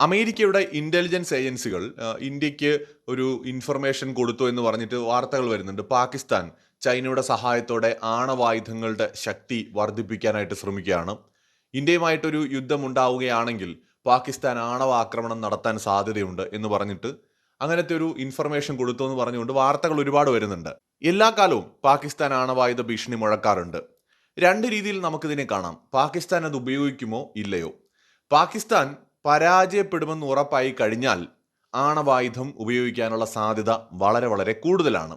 അമേരിക്കയുടെ ഇന്റലിജൻസ് ഏജൻസികൾ ഇന്ത്യയ്ക്ക് ഒരു ഇൻഫർമേഷൻ കൊടുത്തു എന്ന് പറഞ്ഞിട്ട് വാർത്തകൾ വരുന്നുണ്ട്. പാകിസ്ഥാൻ ചൈനയുടെ സഹായത്തോടെ ആണവായുധങ്ങളുടെ ശക്തി വർദ്ധിപ്പിക്കാനായിട്ട് ശ്രമിക്കുകയാണ്. ഇന്ത്യയുമായിട്ടൊരു യുദ്ധം ഉണ്ടാവുകയാണെങ്കിൽ പാകിസ്ഥാൻ ആണവ ആക്രമണം നടത്താൻ സാധ്യതയുണ്ട് എന്ന് പറഞ്ഞിട്ട് അങ്ങനത്തെ ഒരു ഇൻഫർമേഷൻ കൊടുത്തു എന്ന് പറഞ്ഞുകൊണ്ട് വാർത്തകൾ ഒരുപാട് വരുന്നുണ്ട്. എല്ലാ കാലവും പാകിസ്ഥാൻ ആണവായുധ ഭീഷണി മുഴക്കാറുണ്ട്. രണ്ട് രീതിയിൽ നമുക്കിതിനെ കാണാം. പാകിസ്ഥാൻ അത് ഉപയോഗിക്കുമോ? ഇല്ലയോ? പാകിസ്ഥാൻ പരാജയപ്പെടുമെന്ന് ഉറപ്പായി കഴിഞ്ഞാൽ ആണവായുധം ഉപയോഗിക്കാനുള്ള സാധ്യത വളരെ വളരെ കൂടുതലാണ്.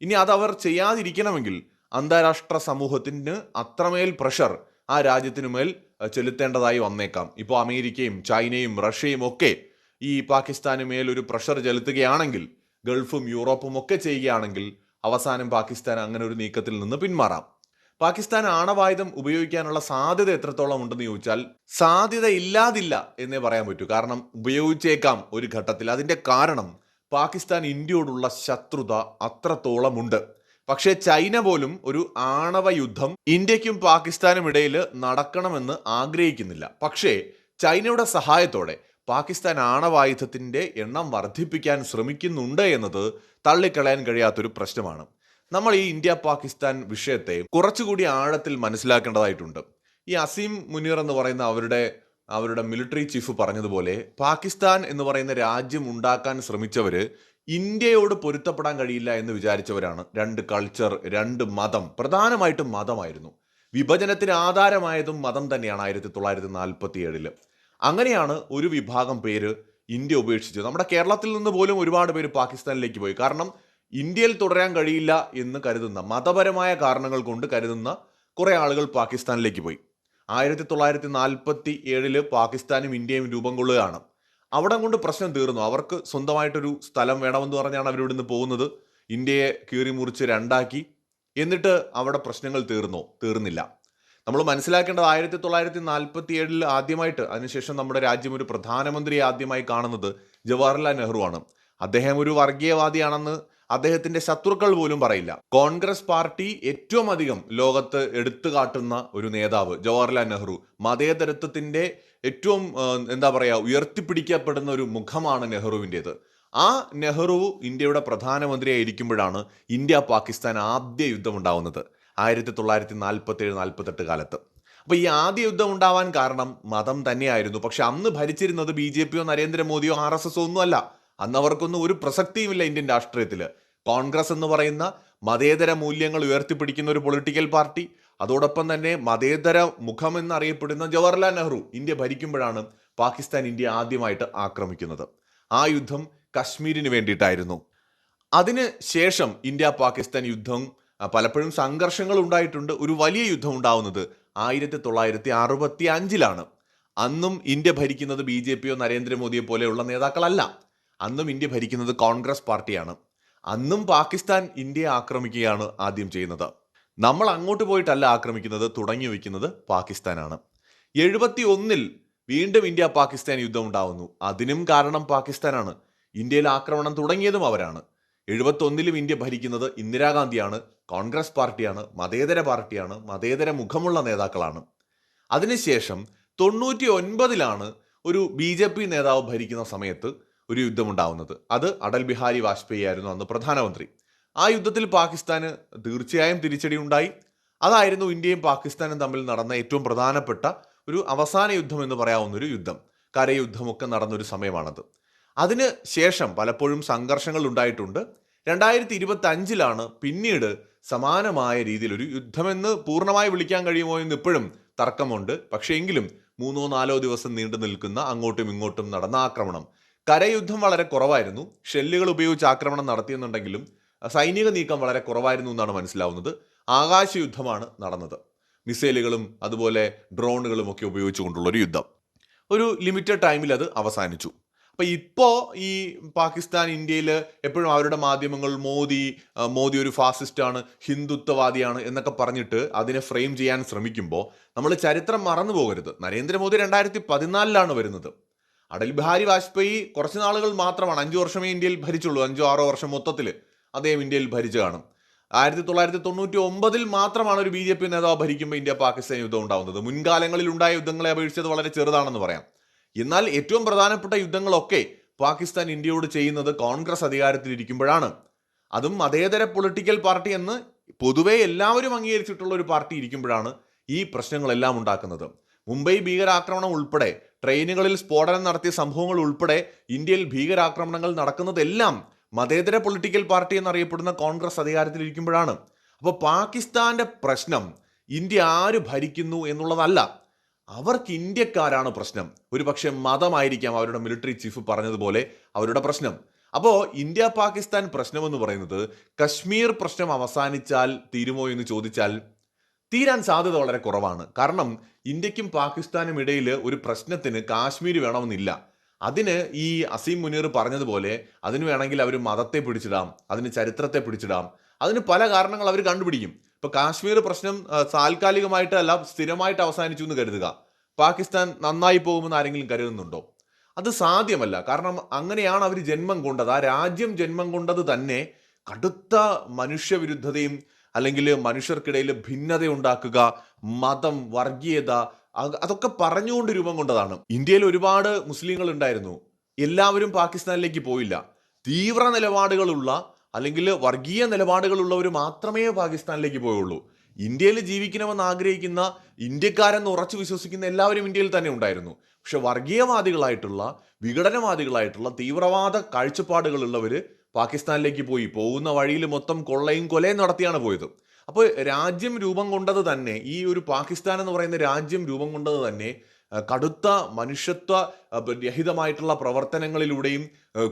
ഇനി അതവർ ചെയ്യാതിരിക്കണമെങ്കിൽ അന്താരാഷ്ട്ര സമൂഹത്തിന് അത്രമേൽ പ്രഷർ ആ രാജ്യത്തിനു മേൽ ചെലുത്തേണ്ടതായി വന്നേക്കാം. ഇപ്പോൾ അമേരിക്കയും ചൈനയും റഷ്യയും ഒക്കെ ഈ പാകിസ്ഥാന് മേൽ ഒരു പ്രഷർ ചെലുത്തുകയാണെങ്കിൽ ഗൾഫും യൂറോപ്പും ഒക്കെ ചെയ്യുകയാണെങ്കിൽ അവസാനം പാകിസ്ഥാൻ അങ്ങനെ ഒരു നീക്കത്തിൽ നിന്ന് പിന്മാറാം. പാകിസ്ഥാൻ ആണവായുധം ഉപയോഗിക്കാനുള്ള സാധ്യത എത്രത്തോളം ഉണ്ടെന്ന് ചോദിച്ചാൽ സാധ്യത ഇല്ലാതില്ല എന്നേ പറയാൻ പറ്റൂ. കാരണം ഉപയോഗിച്ചേക്കാം ഒരു ഘട്ടത്തിൽ. അതിന്റെ കാരണം പാകിസ്ഥാൻ ഇന്ത്യയോടുള്ള ശത്രുത അത്രത്തോളമുണ്ട്. പക്ഷേ ചൈന പോലും ഒരു ആണവ യുദ്ധം ഇന്ത്യക്കും പാകിസ്ഥാനും ഇടയിൽ നടക്കണമെന്ന് ആഗ്രഹിക്കുന്നില്ല. പക്ഷേ ചൈനയുടെ സഹായത്തോടെ പാകിസ്ഥാൻ ആണവായുധത്തിന്റെ എണ്ണം വർദ്ധിപ്പിക്കാൻ ശ്രമിക്കുന്നുണ്ട് എന്നത് തള്ളിക്കളയാൻ കഴിയാത്തൊരു പ്രശ്നമാണ്. നമ്മൾ ഈ ഇന്ത്യ പാകിസ്ഥാൻ വിഷയത്തെ കുറച്ചുകൂടി ആഴത്തിൽ മനസ്സിലാക്കേണ്ടതായിട്ടുണ്ട്. ഈ അസീം മുനീർ എന്ന് പറയുന്ന അവരുടെ അവരുടെ മിലിറ്ററി ചീഫ് പറഞ്ഞതുപോലെ പാകിസ്ഥാൻ എന്ന് പറയുന്ന രാജ്യം ഉണ്ടാക്കാൻ ശ്രമിച്ചവര് ഇന്ത്യയോട് പൊരുത്തപ്പെടാൻ കഴിയില്ല എന്ന് വിചാരിച്ചവരാണ്. രണ്ട് കൾച്ചർ രണ്ട് മതം പ്രധാനമായിട്ടും മതമായിരുന്നു. വിഭജനത്തിന് ആധാരമായതും മതം തന്നെയാണ് ആയിരത്തി തൊള്ളായിരത്തി നാൽപ്പത്തി ഏഴിൽ അങ്ങനെയാണ് ഒരു വിഭാഗം പേര് ഇന്ത്യ ഉപേക്ഷിച്ചത്. നമ്മുടെ കേരളത്തിൽ നിന്ന് പോലും ഒരുപാട് പേര് പാകിസ്ഥാനിലേക്ക് പോയി. കാരണം ഇന്ത്യയിൽ തുടരാൻ കഴിയില്ല എന്ന് കരുതുന്ന മതപരമായ കാരണങ്ങൾ കൊണ്ട് കരുതുന്ന കുറേ ആളുകൾ പാകിസ്ഥാനിലേക്ക് പോയി. ആയിരത്തി തൊള്ളായിരത്തി നാൽപ്പത്തി ഏഴിൽ പാകിസ്ഥാനും ഇന്ത്യയും രൂപം കൊള്ളുകയാണ്. അവിടെ കൊണ്ട് പ്രശ്നം തീർന്നു. അവർക്ക് സ്വന്തമായിട്ടൊരു സ്ഥലം വേണമെന്ന് പറഞ്ഞാണ് അവരിവിടുന്ന് പോകുന്നത്. ഇന്ത്യയെ കീറി മുറിച്ച് രണ്ടാക്കി. എന്നിട്ട് അവിടെ പ്രശ്നങ്ങൾ തീർന്നു? തീർന്നില്ല. നമ്മൾ മനസ്സിലാക്കേണ്ടത് ആയിരത്തി തൊള്ളായിരത്തി നാൽപ്പത്തി ഏഴിൽ ആദ്യമായിട്ട് അതിനുശേഷം നമ്മുടെ രാജ്യം ഒരു പ്രധാനമന്ത്രി ആദ്യമായി കാണുന്നത് ജവഹർലാൽ നെഹ്റു ആണ് അദ്ദേഹം ഒരു വർഗീയവാദിയാണെന്ന് അദ്ദേഹത്തിന്റെ ശത്രുക്കൾ പോലും പറയില്ല. കോൺഗ്രസ് പാർട്ടി ഏറ്റവും അധികം ലോകത്ത് എടുത്തു കാട്ടുന്ന ഒരു നേതാവ് ജവഹർലാൽ നെഹ്റു. മതേതരത്വത്തിന്റെ ഏറ്റവും എന്താ പറയാ ഉയർത്തിപ്പിടിക്കപ്പെടുന്ന ഒരു മുഖമാണ് നെഹ്റുവിന്റെത് ആ നെഹ്റു ഇന്ത്യയുടെ പ്രധാനമന്ത്രിയായിരിക്കുമ്പോഴാണ് ഇന്ത്യ പാകിസ്ഥാൻ ആദ്യ യുദ്ധം ഉണ്ടാവുന്നത് ആയിരത്തി തൊള്ളായിരത്തി നാൽപ്പത്തി ഏഴ് നാൽപ്പത്തെട്ട് കാലത്ത്. അപ്പൊ ഈ ആദ്യ യുദ്ധം ഉണ്ടാവാൻ കാരണം മതം തന്നെയായിരുന്നു. പക്ഷെ അന്ന് ഭരിച്ചിരുന്നത് ബി ജെ പിയോ നരേന്ദ്രമോദിയോ ആർ എസ് എസോ ഒന്നുമല്ല അന്ന് അവർക്കൊന്നും ഒരു പ്രസക്തിയുമില്ല ഇന്ത്യൻ രാഷ്ട്രീയത്തിൽ. കോൺഗ്രസ് എന്ന് പറയുന്ന മതേതര മൂല്യങ്ങൾ ഉയർത്തിപ്പിടിക്കുന്ന ഒരു പൊളിറ്റിക്കൽ പാർട്ടി അതോടൊപ്പം തന്നെ മതേതര മുഖം എന്നറിയപ്പെടുന്ന ജവഹർലാൽ നെഹ്റു ഇന്ത്യ ഭരിക്കുമ്പോഴാണ് പാകിസ്ഥാൻ ഇന്ത്യ ആദ്യമായിട്ട് ആക്രമിക്കുന്നത്. ആ യുദ്ധം കശ്മീരിന് വേണ്ടിയിട്ടായിരുന്നു. അതിന് ശേഷം ഇന്ത്യ പാകിസ്ഥാൻ യുദ്ധം പലപ്പോഴും സംഘർഷങ്ങൾ ഉണ്ടായിട്ടുണ്ട്. ഒരു വലിയ യുദ്ധം ഉണ്ടാവുന്നത് ആയിരത്തി തൊള്ളായിരത്തി അറുപത്തി അഞ്ചിലാണ് അന്നും ഇന്ത്യ ഭരിക്കുന്നത് ബി ജെ പിയോ നരേന്ദ്രമോദിയെ പോലെയുള്ള നേതാക്കളല്ല. അന്നും ഇന്ത്യ ഭരിക്കുന്നത് കോൺഗ്രസ് പാർട്ടിയാണ്. അന്നും പാകിസ്ഥാൻ ഇന്ത്യയെ ആക്രമിക്കുകയാണ് ആദ്യം ചെയ്യുന്നത്. നമ്മൾ അങ്ങോട്ട് പോയിട്ടല്ല ആക്രമിക്കുന്നത് തുടങ്ങി വയ്ക്കുന്നത് പാകിസ്ഥാനാണ്. എഴുപത്തി ഒന്നിൽ വീണ്ടും ഇന്ത്യ പാകിസ്ഥാൻ യുദ്ധം ഉണ്ടാവുന്നു. അതിനും കാരണം പാകിസ്ഥാനാണ്. ഇന്ത്യയിൽ ആക്രമണം തുടങ്ങിയതും അവരാണ്. എഴുപത്തൊന്നിലും ഇന്ത്യ ഭരിക്കുന്നത് ഇന്ദിരാഗാന്ധിയാണ് കോൺഗ്രസ് പാർട്ടിയാണ് മതേതര പാർട്ടിയാണ് മതേതര മുഖമുള്ള നേതാക്കളാണ്. അതിനുശേഷം തൊണ്ണൂറ്റി ഒൻപതിലാണ് ഒരു ബി ജെ പി നേതാവ് ഭരിക്കുന്ന സമയത്ത് ഒരു യുദ്ധമുണ്ടാവുന്നത്. അത് അടൽ ബിഹാരി വാജ്പേയി ആയിരുന്നു അന്ന് പ്രധാനമന്ത്രി. ആ യുദ്ധത്തിൽ പാകിസ്ഥാന് തീർച്ചയായും തിരിച്ചടി ഉണ്ടായി. അതായിരുന്നു ഇന്ത്യയും പാകിസ്ഥാനും തമ്മിൽ നടന്ന ഏറ്റവും പ്രധാനപ്പെട്ട ഒരു അവസാന യുദ്ധം എന്ന് പറയാവുന്ന ഒരു യുദ്ധം. കരയുദ്ധമൊക്കെ നടന്നൊരു സമയമാണത്. അതിന് ശേഷം പലപ്പോഴും സംഘർഷങ്ങൾ ഉണ്ടായിട്ടുണ്ട്. രണ്ടായിരത്തി ഇരുപത്തി അഞ്ചിലാണ് പിന്നീട് സമാനമായ രീതിയിൽ ഒരു യുദ്ധമെന്ന് പൂർണമായി വിളിക്കാൻ കഴിയുമോ എന്ന് ഇപ്പോഴും തർക്കമുണ്ട്. പക്ഷേ എങ്കിലും മൂന്നോ നാലോ ദിവസം നീണ്ടു നിൽക്കുന്ന അങ്ങോട്ടും ഇങ്ങോട്ടും നടന്ന ആക്രമണം കരയുദ്ധം വളരെ കുറവായിരുന്നു. ഷെല്ലുകൾ ഉപയോഗിച്ച് ആക്രമണം നടത്തിയെന്നുണ്ടെങ്കിലും സൈനിക നീക്കം വളരെ കുറവായിരുന്നു എന്നാണ് മനസ്സിലാവുന്നത്. ആകാശ യുദ്ധമാണ് നടന്നത്. മിസൈലുകളും അതുപോലെ ഡ്രോണുകളും ഒക്കെ ഉപയോഗിച്ചുകൊണ്ടുള്ള ഒരു യുദ്ധം. ഒരു ലിമിറ്റഡ് ടൈമിൽ അത് അവസാനിച്ചു. അപ്പോൾ ഇപ്പോൾ ഈ പാകിസ്ഥാൻ ഇന്ത്യയിൽ എപ്പോഴും അവരുടെ മാധ്യമങ്ങൾ മോദി മോദി ഒരു ഫാസിസ്റ്റാണ് ഹിന്ദുത്വവാദിയാണ് എന്നൊക്കെ പറഞ്ഞിട്ട് അതിനെ ഫ്രെയിം ചെയ്യാൻ ശ്രമിക്കുമ്പോൾ നമ്മൾ ചരിത്രം മറന്നു പോകരുത് നരേന്ദ്രമോദി രണ്ടായിരത്തി പതിനാലിലാണ് വരുന്നത്. അടൽ ബിഹാരി വാജ്പേയി കുറച്ച് നാളുകൾ മാത്രമാണ് അഞ്ചു വർഷമേ ഇന്ത്യയിൽ ഭരിച്ചുള്ളൂ. അഞ്ചോ ആറോ വർഷം മൊത്തത്തിൽ അദ്ദേഹം ഇന്ത്യയിൽ ഭരിച്ചു കാണും. ആയിരത്തി തൊള്ളായിരത്തി തൊണ്ണൂറ്റി ഒമ്പതിൽ മാത്രമാണ് ഒരു ബി ജെ പി നേതാവ് ഭരിക്കുമ്പോൾ ഇന്ത്യ പാകിസ്ഥാൻ യുദ്ധം ഉണ്ടാകുന്നത് മുൻകാലങ്ങളിൽ ഉണ്ടായ യുദ്ധങ്ങളെ അപേക്ഷിച്ചത് വളരെ ചെറുതാണെന്ന് പറയാം. എന്നാൽ ഏറ്റവും പ്രധാനപ്പെട്ട യുദ്ധങ്ങളൊക്കെ പാകിസ്ഥാൻ ഇന്ത്യയോട് ചെയ്യുന്നത് കോൺഗ്രസ് അധികാരത്തിലിരിക്കുമ്പോഴാണ് അതും മതേതര പൊളിറ്റിക്കൽ പാർട്ടി എന്ന് പൊതുവെ എല്ലാവരും അംഗീകരിച്ചിട്ടുള്ള ഒരു പാർട്ടി ഇരിക്കുമ്പോഴാണ് ഈ പ്രശ്നങ്ങളെല്ലാം ഉണ്ടാക്കുന്നത്. മുംബൈ ഭീകരാക്രമണം ഉൾപ്പെടെ ട്രെയിനുകളിൽ സ്ഫോടനം നടത്തിയ സംഭവങ്ങൾ ഉൾപ്പെടെ ഇന്ത്യയിൽ ഭീകരാക്രമണങ്ങൾ നടക്കുന്നതെല്ലാം മതേതര പൊളിറ്റിക്കൽ പാർട്ടി എന്നറിയപ്പെടുന്ന കോൺഗ്രസ് അധികാരത്തിലിരിക്കുമ്പോഴാണ് അപ്പോൾ പാകിസ്ഥാന്റെ പ്രശ്നം ഇന്ത്യ ആര് ഭരിക്കുന്നു എന്നുള്ളതല്ല അവർക്ക് ഇന്ത്യക്കാരാണ് പ്രശ്നം. ഒരു പക്ഷേ മതമായിരിക്കാം അവരുടെ മിലിറ്ററി ചീഫ് പറഞ്ഞതുപോലെ അവരുടെ പ്രശ്നം. അപ്പോൾ ഇന്ത്യ പാകിസ്ഥാൻ പ്രശ്നമെന്ന് പറയുന്നത് കശ്മീർ പ്രശ്നം അവസാനിച്ചാൽ തീരുമോ എന്ന് ചോദിച്ചാൽ തീരാൻ സാധ്യത വളരെ കുറവാണ്. കാരണം ഇന്ത്യക്കും പാകിസ്ഥാനും ഇടയിൽ ഒരു പ്രശ്നത്തിന് കാശ്മീർ വേണമെന്നില്ല. അതിന് ഈ അസീം മുനീർ പറഞ്ഞതുപോലെ അതിന് വേണമെങ്കിൽ അവർ മതത്തെ പിടിച്ചിടാം അതിന് ചരിത്രത്തെ പിടിച്ചിടാം. അതിന് പല കാരണങ്ങൾ അവർ കണ്ടുപിടിക്കും. ഇപ്പൊ കാശ്മീർ പ്രശ്നം താൽക്കാലികമായിട്ടല്ല സ്ഥിരമായിട്ട് അവസാനിച്ചു എന്ന് കരുതുക. പാകിസ്ഥാൻ നന്നായി പോകുമെന്ന് ആരെങ്കിലും കരുതുന്നുണ്ടോ? അത് സാധ്യമല്ല. കാരണം അങ്ങനെയാണ് അവർ ജന്മം കൊണ്ടത്. ആ രാജ്യം ജന്മം കൊണ്ടത് തന്നെ കടുത്ത മനുഷ്യവിരുദ്ധതയും അല്ലെങ്കിൽ മനുഷ്യർക്കിടയിൽ ഭിന്നത ഉണ്ടാക്കുക മതം വർഗീയത അതൊക്കെ പറഞ്ഞുകൊണ്ട് രൂപം കൊണ്ടതാണ്. ഇന്ത്യയിൽ ഒരുപാട് മുസ്ലിങ്ങൾ ഉണ്ടായിരുന്നു എല്ലാവരും പാകിസ്ഥാനിലേക്ക് പോയില്ല. തീവ്ര നിലപാടുകളുള്ള അല്ലെങ്കിൽ വർഗീയ നിലപാടുകളുള്ളവർ മാത്രമേ പാകിസ്ഥാനിലേക്ക് പോയുള്ളൂ. ഇന്ത്യയിൽ ജീവിക്കണമെന്ന് ആഗ്രഹിക്കുന്ന ഇന്ത്യക്കാരെന്ന് ഉറച്ചു വിശ്വസിക്കുന്ന എല്ലാവരും ഇന്ത്യയിൽ തന്നെ ഉണ്ടായിരുന്നു. പക്ഷെ വർഗീയവാദികളായിട്ടുള്ള വിഘടനവാദികളായിട്ടുള്ള തീവ്രവാദ കാഴ്ചപ്പാടുകളുള്ളവർ പാകിസ്ഥാനിലേക്ക് പോയി. പോകുന്ന വഴിയിൽ മൊത്തം കൊള്ളയും കൊലയും നടത്തിയാണ് പോയത്. അപ്പോൾ രാജ്യം രൂപം കൊണ്ടത് തന്നെ ഈ ഒരു പാകിസ്ഥാൻ എന്ന് പറയുന്ന രാജ്യം രൂപം കൊണ്ടത് തന്നെ കടുത്ത മനുഷ്യത്വ രഹിതമായിട്ടുള്ള പ്രവർത്തനങ്ങളിലൂടെയും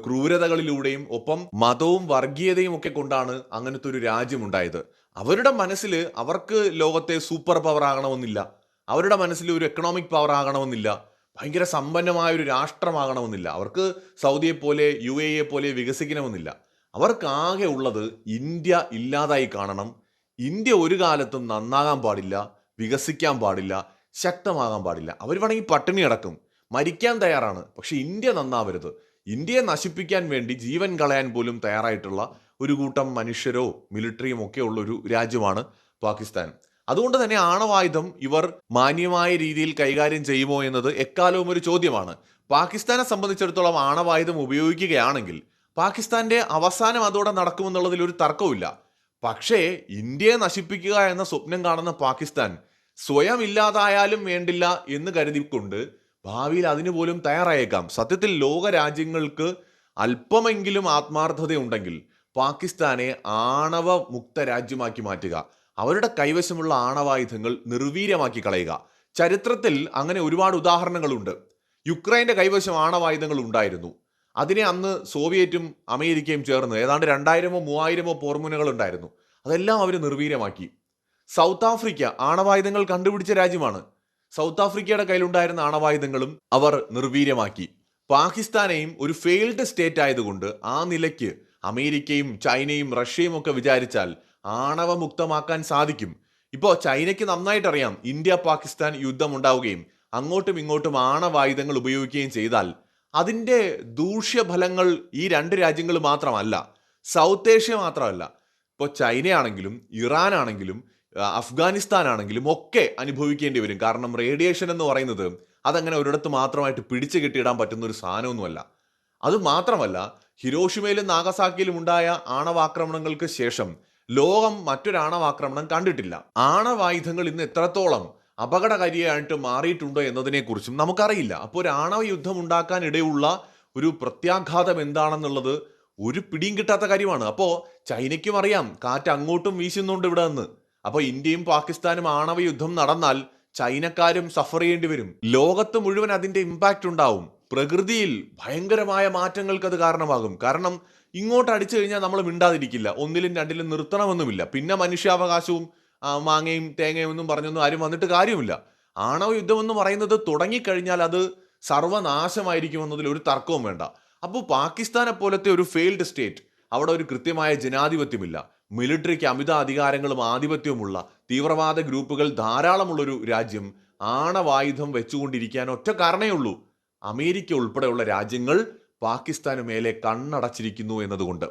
ക്രൂരതകളിലൂടെയും ഒപ്പം മതവും വർഗീയതയും ഒക്കെ കൊണ്ടാണ് അങ്ങനത്തെ ഒരു രാജ്യം ഉണ്ടായത്. അവരുടെ മനസ്സിൽ അവർക്ക് ലോകത്തെ സൂപ്പർ പവർ ആകണമെന്നില്ല. അവരുടെ മനസ്സിൽ ഒരു എക്കണോമിക് പവർ ആകണമെന്നില്ല. ഭയങ്കര സമ്പന്നമായ ഒരു രാഷ്ട്രമാകണമെന്നില്ല. അവർക്ക് സൗദിയെ പോലെ യു എ പോലെ വികസിക്കണമെന്നില്ല. അവർക്കാകെ ഉള്ളത് ഇന്ത്യ ഇല്ലാതായി കാണണം. ഇന്ത്യ ഒരു കാലത്തും നന്നാകാൻ പാടില്ല വികസിക്കാൻ പാടില്ല ശക്തമാകാൻ പാടില്ല. അവർ വേണമെങ്കിൽ പട്ടിണി അടക്കും മരിക്കാൻ തയ്യാറാണ്. പക്ഷെ ഇന്ത്യ നന്നാവരുത്. ഇന്ത്യയെ നശിപ്പിക്കാൻ വേണ്ടി ജീവൻ കളയാൻ പോലും തയ്യാറായിട്ടുള്ള ഒരു കൂട്ടം മനുഷ്യരോ മിലിറ്ററിയും ഒക്കെ ഉള്ള ഒരു രാജ്യമാണ് പാകിസ്ഥാൻ. അതുകൊണ്ട് തന്നെ ആണവായുധം ഇവർ മാന്യമായ രീതിയിൽ കൈകാര്യം ചെയ്യുമോ എന്നത് എക്കാലവും ഒരു ചോദ്യമാണ്. പാകിസ്ഥാനെ സംബന്ധിച്ചിടത്തോളം ആണവായുധം ഉപയോഗിക്കുകയാണെങ്കിൽ പാകിസ്ഥാന്റെ അവസാനം അതോടെ നടക്കുമെന്നുള്ളതിൽ ഒരു തർക്കവുമില്ല. പക്ഷേ ഇന്ത്യയെ നശിപ്പിക്കുക എന്ന സ്വപ്നം കാണുന്ന പാകിസ്ഥാൻ സ്വയം ഇല്ലാതായാലും വേണ്ടില്ല എന്ന് കരുതിക്കൊണ്ട് ഭാവിയിൽ അതിനുപോലും തയ്യാറായേക്കാം. സത്യത്തിൽ ലോക രാജ്യങ്ങൾക്ക് അല്പമെങ്കിലും ആത്മാർത്ഥതയുണ്ടെങ്കിൽ പാകിസ്ഥാനെ ആണവ മുക്ത രാജ്യമാക്കി മാറ്റുക. അവരുടെ കൈവശമുള്ള ആണവായുധങ്ങൾ നിർവീര്യമാക്കി കളയുക. ചരിത്രത്തിൽ അങ്ങനെ ഒരുപാട് ഉദാഹരണങ്ങളുണ്ട്. യുക്രൈന്റെ കൈവശം ആണവായുധങ്ങൾ ഉണ്ടായിരുന്നു. അതിനെ അന്ന് സോവിയറ്റും അമേരിക്കയും ചേർന്ന് ഏതാണ്ട് രണ്ടായിരമോ മൂവായിരമോ പോർമുനകൾ ഉണ്ടായിരുന്നു. അതെല്ലാം അവർ നിർവീര്യമാക്കി. സൗത്ത് ആഫ്രിക്ക ആണവായുധങ്ങൾ കണ്ടുപിടിച്ച രാജ്യമാണ്. സൗത്ത് ആഫ്രിക്കയുടെ കയ്യിലുണ്ടായിരുന്ന ആണവായുധങ്ങളും അവർ നിർവീര്യമാക്കി. പാകിസ്ഥാനെയും ഒരു ഫെയിൽഡ് സ്റ്റേറ്റ് ആയതുകൊണ്ട് ആ നിലയ്ക്ക് അമേരിക്കയും ചൈനയും റഷ്യയും ഒക്കെ വിചാരിച്ചാൽ ആണവമുക്തമാക്കാൻ സാധിക്കും. ഇപ്പോൾ ചൈനയ്ക്ക് നന്നായിട്ട് അറിയാം ഇന്ത്യ പാകിസ്ഥാൻ യുദ്ധം ഉണ്ടാവുകയും അങ്ങോട്ടും ഇങ്ങോട്ടും ആണവായുധങ്ങൾ ഉപയോഗിക്കുകയും ചെയ്താൽ അതിന്റെ ദൂഷ്യഫലങ്ങൾ ഈ രണ്ട് രാജ്യങ്ങൾ മാത്രമല്ല സൗത്ത് ഏഷ്യ മാത്രമല്ല. ഇപ്പോൾ ചൈനയാണെങ്കിലും ഇറാൻ ആണെങ്കിലും അഫ്ഗാനിസ്ഥാൻ ആണെങ്കിലും ഒക്കെ അനുഭവിക്കേണ്ടി വരും. കാരണം റേഡിയേഷൻ എന്ന് പറയുന്നത് അതങ്ങനെ ഒരിടത്ത് മാത്രമായിട്ട് പിടിച്ചു കെട്ടിയിടാൻ പറ്റുന്ന ഒരു സാധനമൊന്നുമല്ല. അത് മാത്രമല്ല ഹിരോഷിമയിലും നാഗസാക്കിയിലും ഉണ്ടായ ആണവാക്രമണങ്ങൾക്ക് ശേഷം ലോകം മറ്റൊരാണവാക്രമണം കണ്ടിട്ടില്ല. ആണവായുധങ്ങൾ ഇന്ന് എത്രത്തോളം അപകടകാരിയായിട്ട് മാറിയിട്ടുണ്ടോ എന്നതിനെക്കുറിച്ചും നമുക്കറിയില്ല. അപ്പോൾ ഒരു ആണവ യുദ്ധം ഉണ്ടാക്കാൻ ഇടയുള്ള ഒരു പ്രത്യാഘാതം എന്താണെന്നുള്ളത് ഒരു പിടിയും കിട്ടാത്ത കാര്യമാണ്. അപ്പോൾ ചൈനയ്ക്കും അറിയാം കാറ്റ് അങ്ങോട്ടും വീശുന്നുണ്ട് ഇവിടെ നിന്ന്. അപ്പോൾ ഇന്ത്യയും പാകിസ്ഥാനും ആണവ യുദ്ധം നടന്നാൽ ചൈനക്കാരും സഫർ ചെയ്യേണ്ടി വരും. ലോകത്ത് മുഴുവൻ അതിന്റെ ഇമ്പാക്റ്റ് ഉണ്ടാവും. പ്രകൃതിയിൽ ഭയങ്കരമായ മാറ്റങ്ങൾക്ക് അത് കാരണമാകും. കാരണം ഇങ്ങോട്ട് അടിച്ചു കഴിഞ്ഞാൽ നമ്മൾ മിണ്ടാതിരിക്കില്ല. ഒന്നിലും രണ്ടിലും നിർത്തണമെന്നുമില്ല. പിന്നെ മനുഷ്യാവകാശവും മാങ്ങയും തേങ്ങയും ഒന്നും പറഞ്ഞൊന്നും ആരും വന്നിട്ട് കാര്യമില്ല. ആണവ യുദ്ധം എന്ന് പറയുന്നത് തുടങ്ങിക്കഴിഞ്ഞാൽ അത് സർവനാശമായിരിക്കുമെന്നതിൽ ഒരു തർക്കവും വേണ്ട. അപ്പോൾ പാകിസ്ഥാനെ പോലത്തെ ഒരു ഫെയിൽഡ് സ്റ്റേറ്റ് അവിടെ ഒരു കൃത്യമായ ജനാധിപത്യമില്ല. മിലിറ്ററിക്ക് അമിത അധികാരങ്ങളും ആധിപത്യവുമുള്ള തീവ്രവാദ ഗ്രൂപ്പുകൾ ധാരാളമുള്ളൊരു രാജ്യം ആണവായുധം വെച്ചുകൊണ്ടിരിക്കാൻ ഒറ്റ കാരണമേ ഉള്ളൂ. അമേരിക്ക ഉൾപ്പെടെയുള്ള രാജ്യങ്ങൾ പാകിസ്ഥാന് മേലെ കണ്ണടച്ചിരിക്കുന്നു എന്നതുകൊണ്ട്.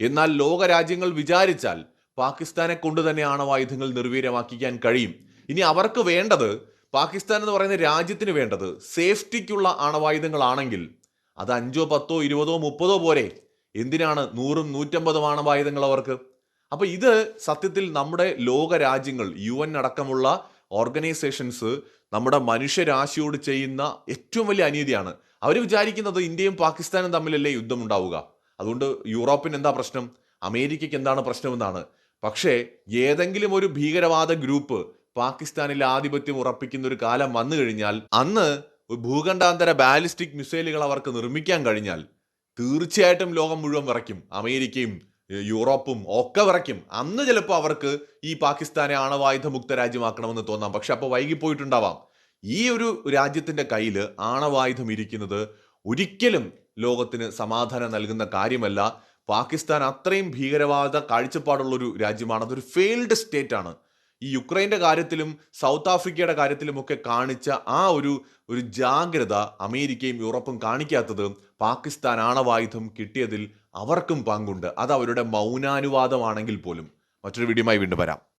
എന്നാൽ ലോക രാജ്യങ്ങൾ വിചാരിച്ചാൽ പാകിസ്ഥാനെ കൊണ്ട് തന്നെ ആണവായുധങ്ങൾ നിർവീര്യമാക്കിക്കാൻ കഴിയും. ഇനി അവർക്ക് വേണ്ടത് പാകിസ്ഥാൻ എന്ന് പറയുന്ന രാജ്യത്തിന് വേണ്ടത് സേഫ്റ്റിക്കുള്ള ആണവായുധങ്ങളാണെങ്കിൽ അത് അഞ്ചോ പത്തോ ഇരുപതോ മുപ്പതോ പോരെ. എന്തിനാണ് നൂറും നൂറ്റമ്പതും ആണവായുധങ്ങൾ അവർക്ക്? അപ്പൊ ഇത് സത്യത്തിൽ നമ്മുടെ ലോക രാജ്യങ്ങൾ യു എൻ അടക്കമുള്ള ഓർഗനൈസേഷൻസ് നമ്മുടെ മനുഷ്യരാശിയോട് ചെയ്യുന്ന ഏറ്റവും വലിയ അനീതിയാണ്. അവർ വിചാരിക്കുന്നത് ഇന്ത്യയും പാകിസ്ഥാനും തമ്മിലല്ലേ യുദ്ധം ഉണ്ടാവുക. അതുകൊണ്ട് യൂറോപ്പിന് എന്താ പ്രശ്നം? അമേരിക്കയ്ക്ക് എന്താണ് പ്രശ്നമെന്നാണ്. പക്ഷേ ഏതെങ്കിലും ഒരു ഭീകരവാദ ഗ്രൂപ്പ് പാകിസ്ഥാനിൽ ആധിപത്യം ഉറപ്പിക്കുന്ന ഒരു കാലം വന്നു കഴിഞ്ഞാൽ അന്ന് ഭൂഖണ്ഡാന്തര ബാലിസ്റ്റിക് മിസൈലുകൾ അവർക്ക് നിർമ്മിക്കാൻ കഴിഞ്ഞാൽ തീർച്ചയായിട്ടും ലോകം മുഴുവൻ വിറയ്ക്കും. അമേരിക്കയും യൂറോപ്പും ഒക്കെ വിറയ്ക്കും. അന്ന് ചിലപ്പോൾ അവർക്ക് ഈ പാകിസ്ഥാനെ ആണവായുധ മുക്ത രാജ്യമാക്കണമെന്ന് തോന്നാം. പക്ഷെ അപ്പോൾ വൈകിപ്പോയിട്ടുണ്ടാവാം. ഈ ഒരു രാജ്യത്തിന്റെ കയ്യിൽ ആണവായുധം ഇരിക്കുന്നത് ഒരിക്കലും ലോകത്തിന് സമാധാനം നൽകുന്ന കാര്യമല്ല. പാകിസ്ഥാൻ അത്രയും ഭീകരവാദ കാഴ്ചപ്പാടുള്ളൊരു രാജ്യമാണ്. അതൊരു ഫെയിൽഡ് സ്റ്റേറ്റ് ആണ്. ഈ യുക്രൈന്റെ കാര്യത്തിലും സൗത്ത് ആഫ്രിക്കയുടെ കാര്യത്തിലുമൊക്കെ കാണിച്ച ആ ഒരു ഒരു ജാഗ്രത അമേരിക്കയും യൂറോപ്പും കാണിക്കാത്തത് പാകിസ്ഥാൻ ആണവായുധം കിട്ടിയതിൽ അവർക്കും പങ്കുണ്ട്. അത് അവരുടെ മൗനാനുവാദമാണെങ്കിൽ പോലും. മറ്റൊരു വീഡിയോയുമായി വീണ്ടും വരാം.